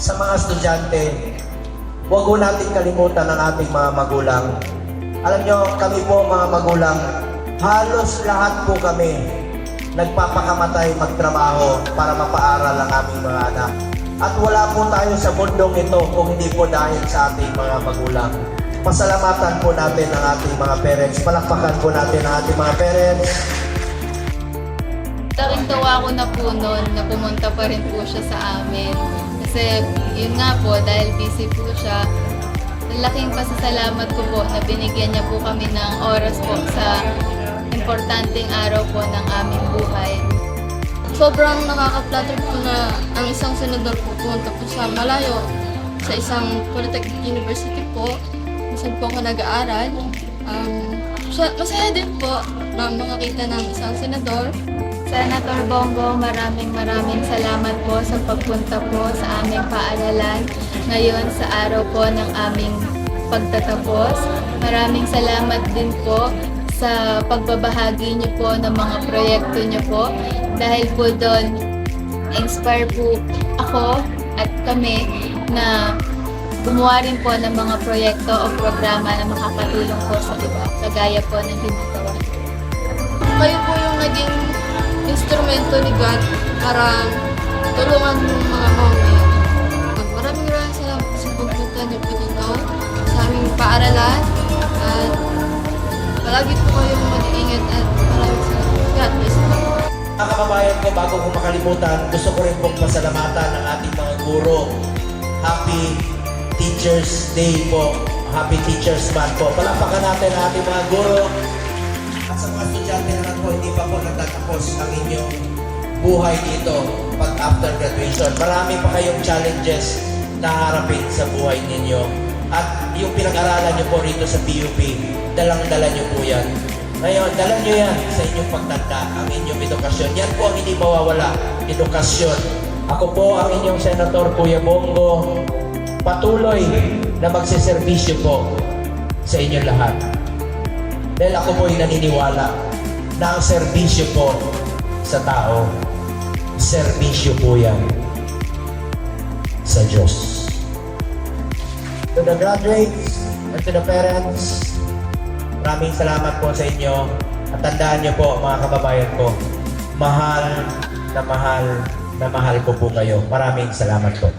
sa mga estudyante, huwag po natin kalimutan ang ating mga magulang. Alam nyo, kami po mga magulang, halos lahat po kami nagpapakamatay magtrabaho para mapaaral ang aming mga anak. At wala po tayo sa mundong ito kung hindi po dahil sa ating mga magulang. Pasalamatan po natin ang ating mga parents. Palakpakan po natin ang ating mga parents. Laking tawa ko na po noon na pumunta pa rin po siya sa amin. Kasi yun nga po, dahil busy po siya, laking pasasalamat ko po na binigyan niya po kami ng oras po sa importanteng araw po ng aming buhay. Sobrang nakaka-flatter po na ang isang senador po pumunta po sa malayo sa isang Polytechnic University po. Saan po ako nag-aaral. Um, sa- masaya din po na makakita ng isang senador. Senator Bongo, maraming maraming salamat po sa pagpunta po sa aming paaralan ngayon sa araw po ng aming pagtatapos. Maraming salamat din po sa pagbabahagi niyo po ng mga proyekto niyo po dahil po doon inspire po ako at kami na gumawa rin po ng mga proyekto o programa na makakatulong po sa iba, kagaya po ng ginagawa. Kayo po yung naging instrumento ni God para tulungan yung mga homie. Maraming maraming salamat po sa pagpunta niyo po dito sa aming paaralan. At palagi po kayong mag-iingat at maraming salamat. God bless you. Mga kababayan ko, bago ko makalimutan, gusto ko rin pong pasalamatan ang ating mga guro. Happy Teachers Day po. Happy Teachers Month po. Palakpakan natin ang ating mga guro. At sa mga estudyante nagtatapos ang inyong buhay dito pag after graduation. Marami pa kayong challenges na harapin sa buhay ninyo. At yung pinag-aralan nyo po rito sa PUP, dalang-dala nyo po yan. Ngayon, dala nyo yan sa inyong pagtanda, ang inyong edukasyon. Yan po ang hindi mawawala, edukasyon. Ako po ang inyong Senator Kuya Bongo, patuloy na magsiservisyo po sa inyong lahat. Dahil ako po'y naniniwala na ang serbisyo po sa tao, serbisyo po yan sa Diyos. To the graduates and to the parents, maraming salamat po sa inyo. At tandaan niyo po mga kababayan ko, mahal na mahal na mahal ko po kayo. Maraming salamat po.